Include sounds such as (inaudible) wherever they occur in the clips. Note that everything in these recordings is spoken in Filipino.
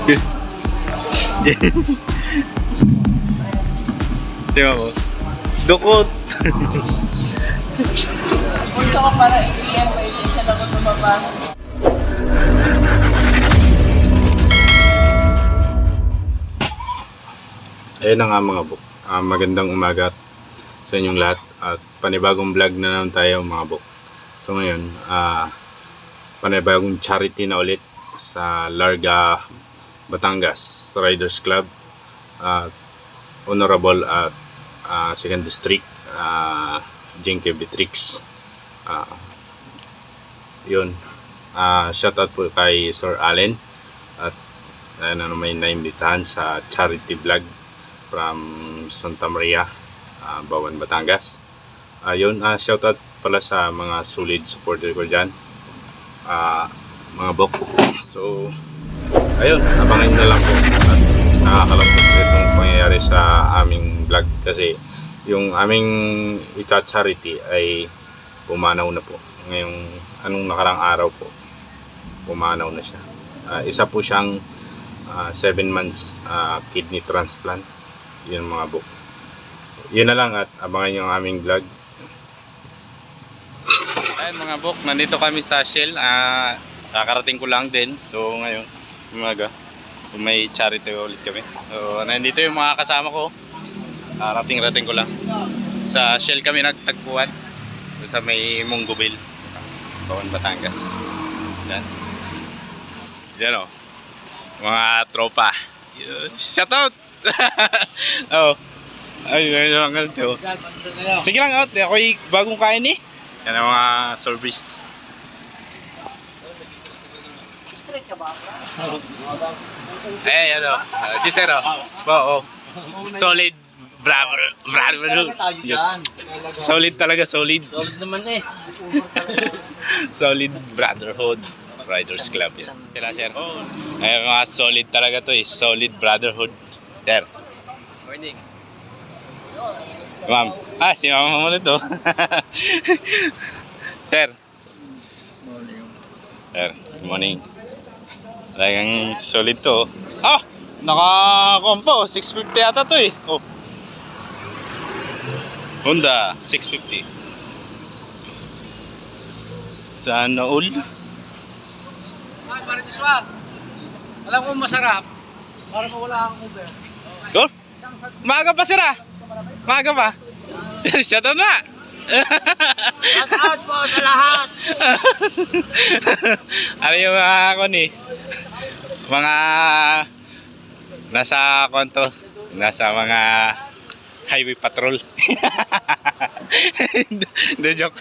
(laughs) Sino mo? Dukot! Gusto ko para pa isa-isa lang (laughs) kung bumaba. Ayun na nga mga buk. Ah, magandang umaga sa inyong lahat at panibagong vlog na naman tayo mga buk. So ngayon, ah panibagong charity na ulit sa Larga, Batangas Riders Club. at Honorable at ah, Second District, uh, Jenke Beatrix. Ah, yun. Ah, shout out po kay Sir Allen at ano na may naimbitahan sa charity vlog from Santa Maria, uh, Bawan, Batangas. Ayun, uh, shoutout pala sa mga solid supporter ko dyan. Ah, mga bok. So, ayun, abangan na lang po. At nakakalapot itong pangyayari sa aming vlog kasi yung aming ita charity ay pumanaw na po. Ngayong anong nakarang araw po, pumanaw na siya. Ah, isa po siyang 7 months ah, kidney transplant yun mga book yun na lang at abangan nyo ang aming vlog ayun mga book nandito kami sa Shell ah kakarating ko lang din so ngayon umaga. May charity ulit kami. So nandito yung mga kasama ko. Karating rating ko lang. Sa Shell kami nagtagpuan. Sa may Munggubil Bawan Batangas. Yan. Yan o mga tropa. Shout out (laughs) oh. Ay, ay, ay, ay, ay, Sige lang out, ako'y bagong kain eh. Yan ang mga service. Eh, ano, uh, si Sir, oh. Oo, oh, Solid brother, brotherhood. Yun. Solid talaga, solid. Solid naman eh. (laughs) Solid brotherhood. Riders Club yan. Sila, sir. Ay, mga solid talaga to eh. Solid brotherhood. Sir. Morning. Ma'am. Ah, si mama mo nito. (laughs) sir. Sir, good morning. Talagang solid to. Ah! Naka-compo. 650 yata to eh. Oh. Honda, 650. Sana all. Ay, para diswa. Alam ko masarap. Para mawala ang Uber. Go. Maaga pa sira. Maaga pa. (laughs) Shut up na. Shout out po sa lahat. (laughs) ano yung mga ako ni? Mga nasa konto, nasa mga highway patrol. (laughs) Hindi joke.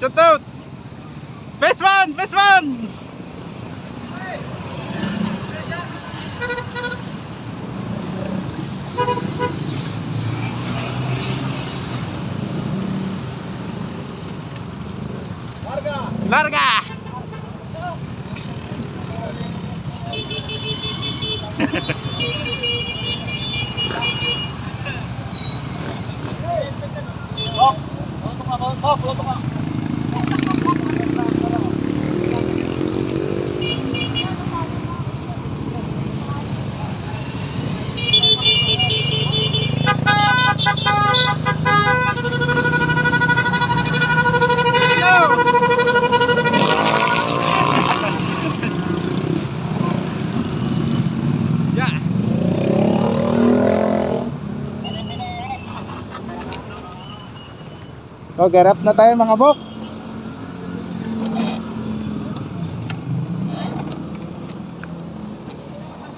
Yes, shout out. Best one, best one. Larga! Oh, photo ka. Yeah. So, garap na tayo mga bok.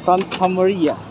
Santa Maria.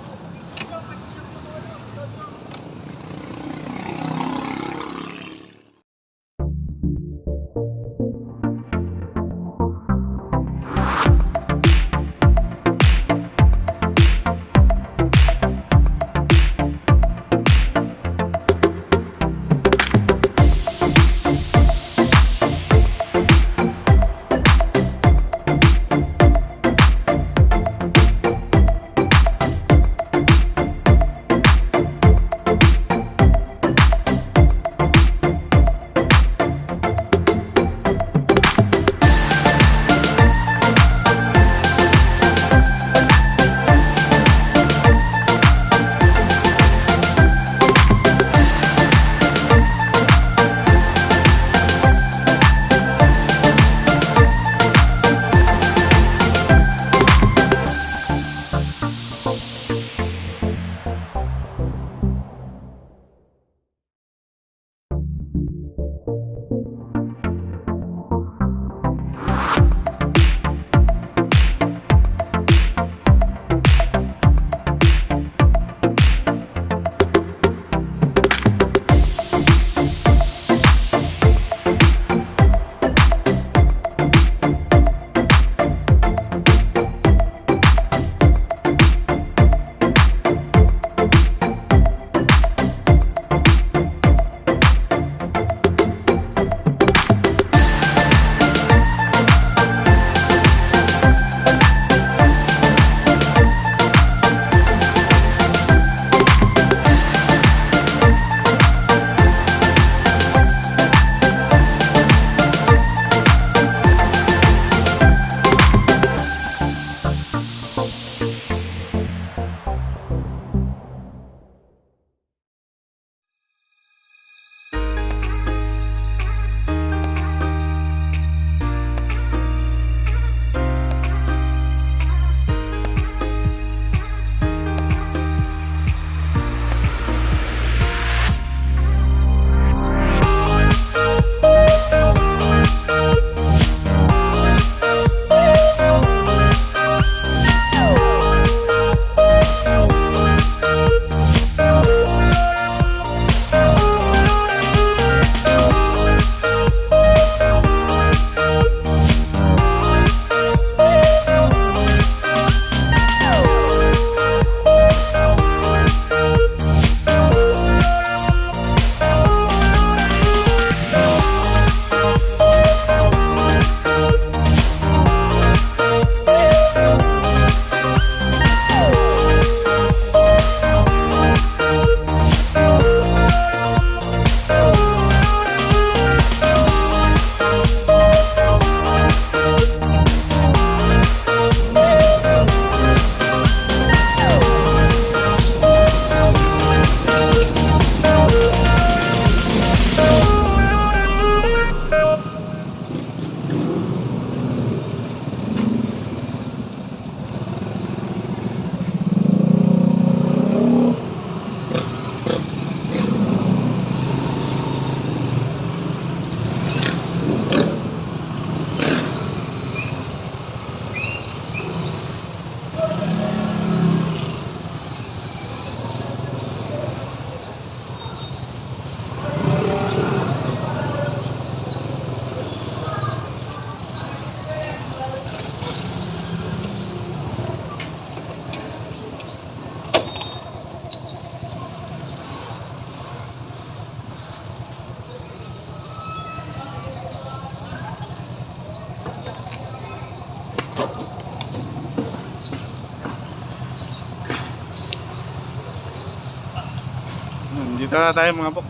Dito na tayo mga bok.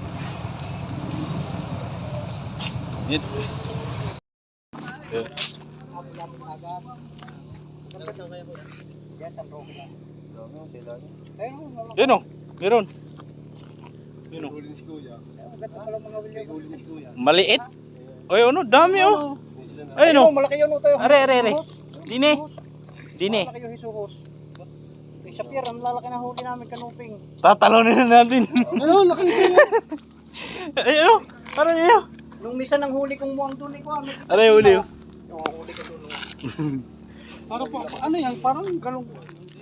It. Yun o. Meron. Yun o. Maliit. Oy, ano? Dami o. Ayun o. Malaki yun ito. Are, are, are. Dine. Dine. Malaki yung hisuhos. Yung Shapir, ang lalaki na huli namin kanuping. Tatalonin na natin. Ano, laki yun. Ayun o. Parang yun. Nung misa ng huli kong muang duli ko, Ano yung huli o? Yung huli ko dun. Parang po, ano yan? Parang galong.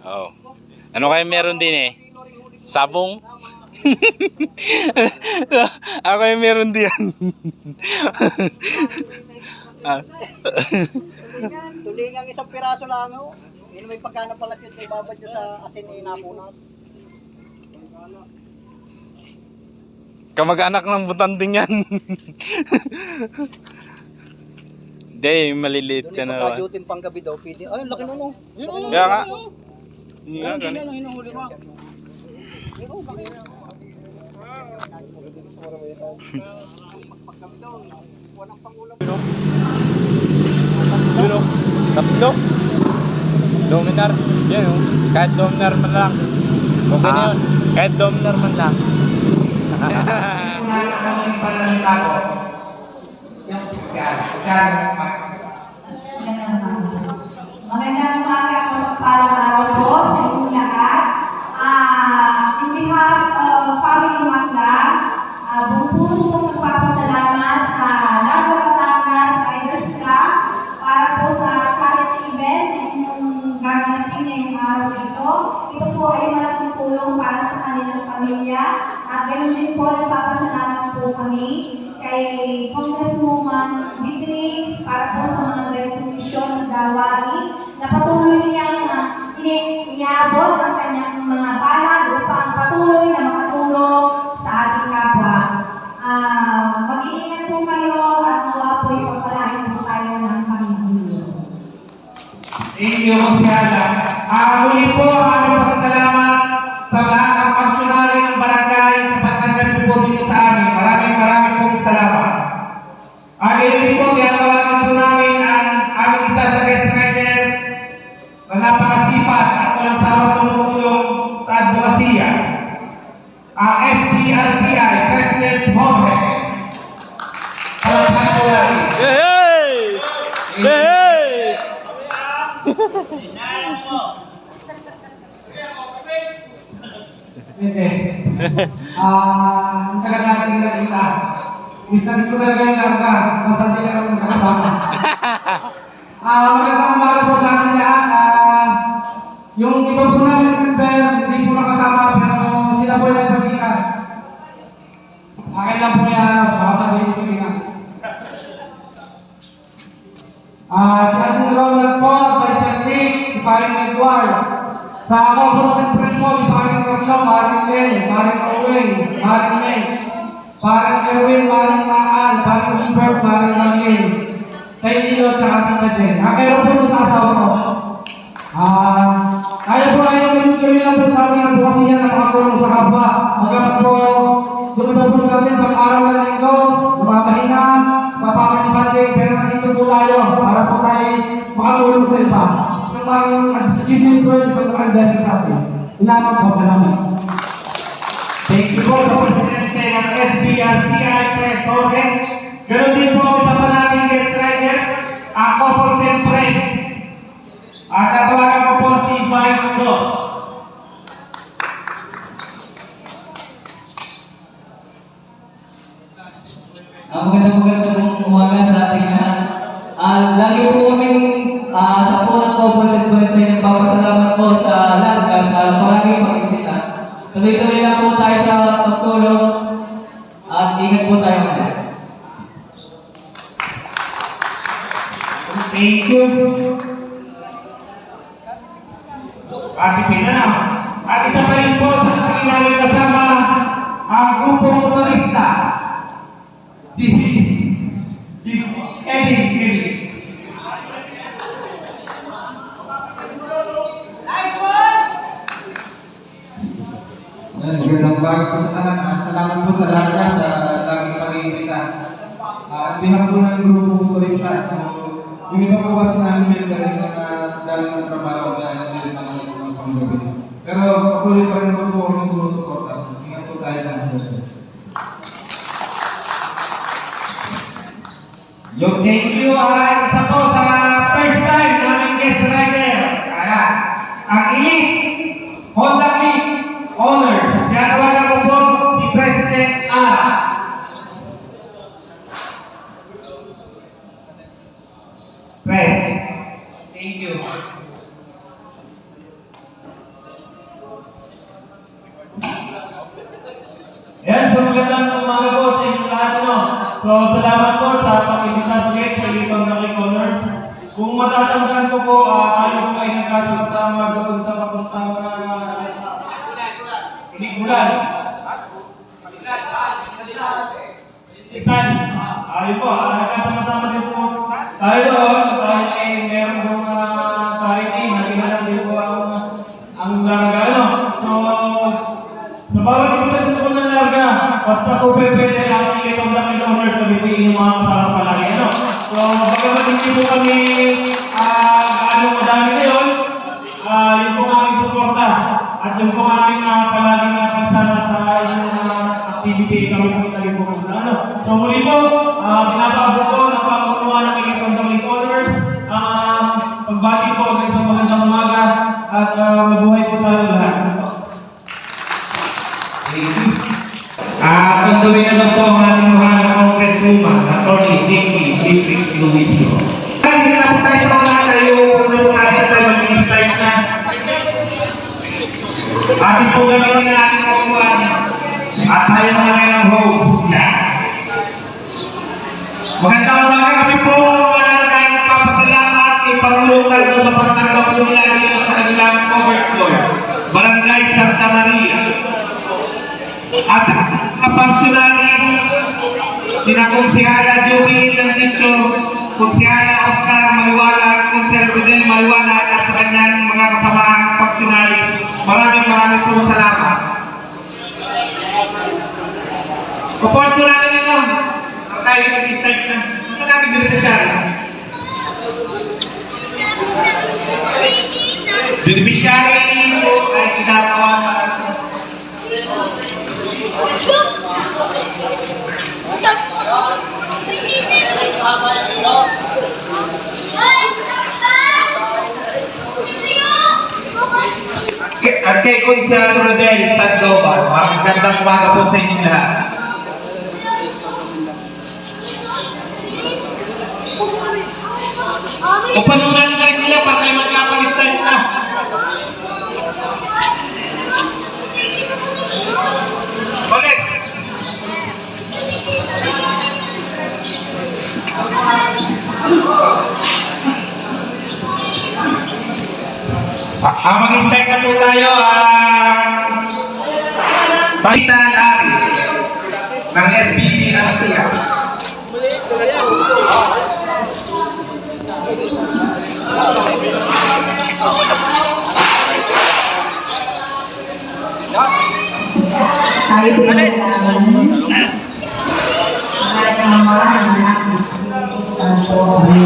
Oo. Ano kaya meron din eh? Sabong? (laughs) Ako kaya meron din yan. ah. Tulingan, tulingan isang piraso lang ho. Yun may pagkana pala yun, may babad nyo sa asin na inapunat. Kamag-anak ng butanding yan. Hindi, maliliit Doon yung na. pagka-duty pang gabi daw, pwede. Ay, ang laki nun oh. Kaya nga. Hindi nga, ganun. Ano hinuhuli mo? Paggabi daw, walang pangulam. Yun o. Tatlo. Dominar. Yan o. Kahit dominar man lang. Okay na yun. Kahit dominar man lang. (laughs) Magandang Thank you, Kusyala. Ah, muli po ang Miss-miss ko talaga yung larga. Achievement po sa mga blessings sa atin. Salamat po, salamat. Thank you po sa presidente ng SBRCI Press Congress. Ganon din po ang isa pa nating guest riders, ang Couple Sempre. At tatawagan ko po si Vice. Ah, magandang magandang Ate Pina. At isa pa rin po sa aking namin kasama ang grupong motorista. Si si Kevin Kevin. Magandang bago sa lahat. At Salamat po sa lahat sa laging pag-iimbita. At pinapunan ng grupo po rin sa yung iba po kasi namin yung galing na galing ng trabaho na panggabi. Pero patuloy pa rin po kami sumusuporta. Ingat po tayo sa mga Yung thank you ay isa po sa first time namin guest rider. Kaya, ang elite na bibigyan yung mga kasama palagi. Ano? So, bagamat hindi po kami Ating po gawin na ating kakuhan. At tayo mga ngayong host. Yeah. Magandang umaga kami po mga nagkain ng papasalamat kay Pangulong Carlos sa pagtanggap po nila dito sa kanilang overflow. Barangay Santa Maria. At kapangsularin sina Konsihala Joey Lantiso, Konsihala Oscar Maliwala, Konsihala Fidel Maliwala at sa kanyang mga kasamaang pagsunari. Maraming maraming po salamat. Kupuan po natin ito. Ang tayo mag-start na. Gusto natin beneficiary. Beneficiary po ay tinatawagan Kunsel Rodel Sandoval, magandang umaga po sa inyo lahat. Upanunan na nila para tayo magkapag-start na. Ulit. Ah, ah, mag-start na po tayo. Ah, Tita Larry ng SBT Asia. Tayo po yung namin. Mga tama, anak, ang pobre.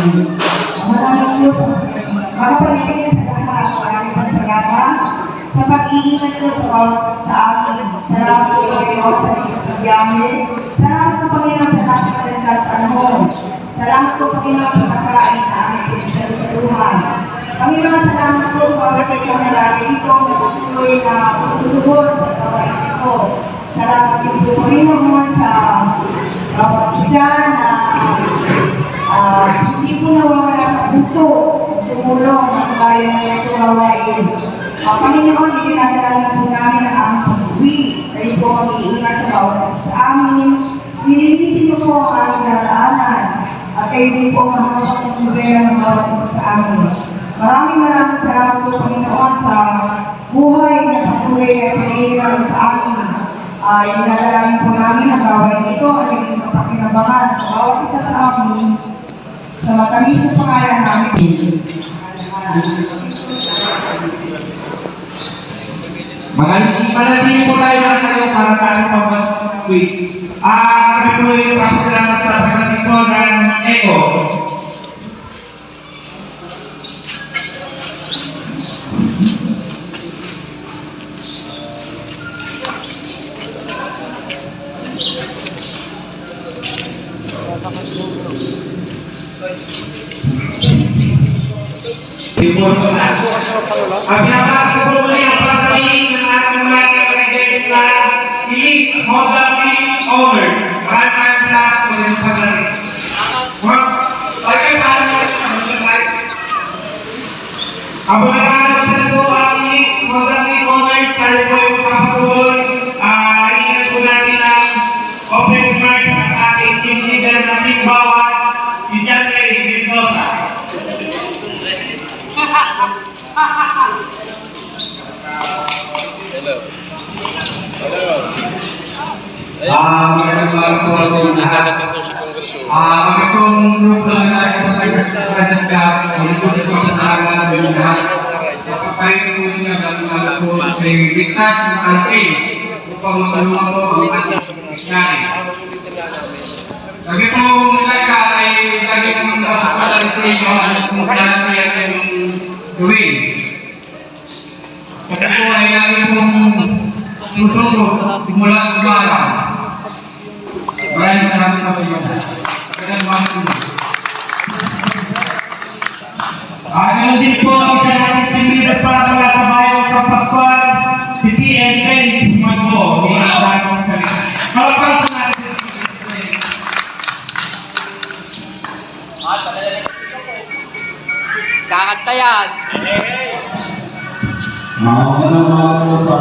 Maraming po. Pagkakas sa sa pag-iingat ko sa sa amin. Salamat kayo sa estudyante. Salamat po Panginoon sa ng kanilang panahon. Salamat po Panginoon sa nakarain na aming pinagsaluhan. Panginoon, salamat po sa mga kayo dito na patuloy na tutulog sa gawain ito. Salamat po Panginoon sa bawat isa na ah, hindi po nawawala sa puso tumulong na ito gawain. Uh, Panginoon, isinadala po namin ang pag-uwi. Kayo po mag-iingat sa bawat sa amin. Nililitin niyo po ang aming naraanan. At kayo din po mahawak ng ng bawat isa sa amin. Maraming maraming salamat po sa buhay na patuloy na sa amin. Uh, inadalangin po namin ang gawain ito at naging bawat isa sa amin sa matamis na pangalan namin. Manatili po tayo ng kayo para ating pag-quiz. Ah, kami po yung kapag sa sasagot po ng ECO. Po sa lahat. Ah, kami pong grupo na sa po sa talaga ng lahat. Kapag niya ang mga po sa Bigtas ng Alpay upang matulungan po ang ating nangyari. Kami po nagka ay lagi pong nakakalan sa inyo ang kung saan kaya yung gawin. Kami po ay lagi pong susunod mula umaga. Maraming po sa inyo. Magandang umaga po. Ah, meron din po ang isa natin pinili para mga kabayan sa Pascual, si TNA Magbo, ni Asano Salita. Malapal po natin. Kakanta yan. Magandang umaga po sa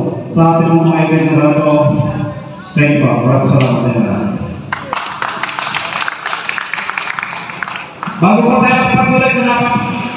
sa ating po mga kaibigan na ito. Thank you. Maraming salamat sa inyo. Bago po tayo patuloy ko na Thank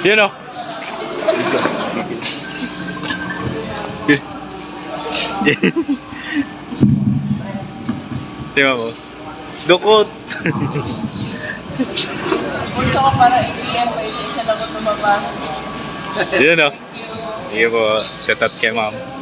Yan o. Sima mo. Dukot. Gusto ko para i-PM pa isa-isa lang kung tumaba. Yan o. You. Sige po. Set out kay ma'am.